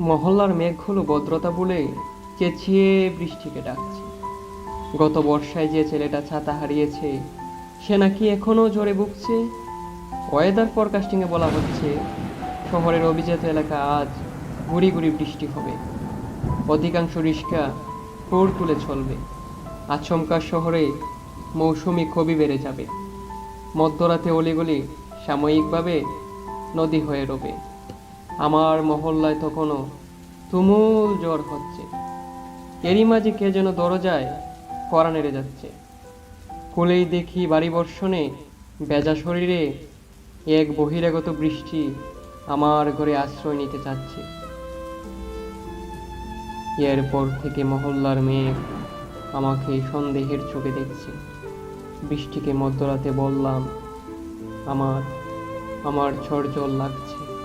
মহল্লার মেঘ মেঘগুলো ভদ্রতা বলে চেঁচিয়ে বৃষ্টিকে ডাকছে। গত বর্ষায় যে ছেলেটা ছাতা হারিয়েছে, সে নাকি এখনও জোরে বুকছে ওয়েদার ফরকাস্টিংয়ে বলা হচ্ছে, শহরের অভিজাত এলাকা আজ গুড়ি গুড়ি বৃষ্টি হবে। অধিকাংশ রিস্কা ফ্লোর তুলে চলবে। আচমকা শহরে মৌসুমি খুবই বেড়ে যাবে। মধ্যরাতে অলিগলি সাময়িকভাবে নদী হয়ে রবে। আমার মহল্লায় তখনও তুমুল জ্বর হচ্ছে। এরই মাঝে কে যেন দরজায় কড়া নেড়ে যাচ্ছে। কোলেই দেখি বাড়ি বর্ষণে বেজা শরীরে এক বহিরাগত বৃষ্টি আমার ঘরে আশ্রয় নিতে চাচ্ছে। এরপর থেকে মহল্লার মেয়ে আমাকে সন্দেহের চোখে দেখছে। বৃষ্টিকে মধ্যরাতে বললাম, আমার আমার ঝড় জল লাগছে।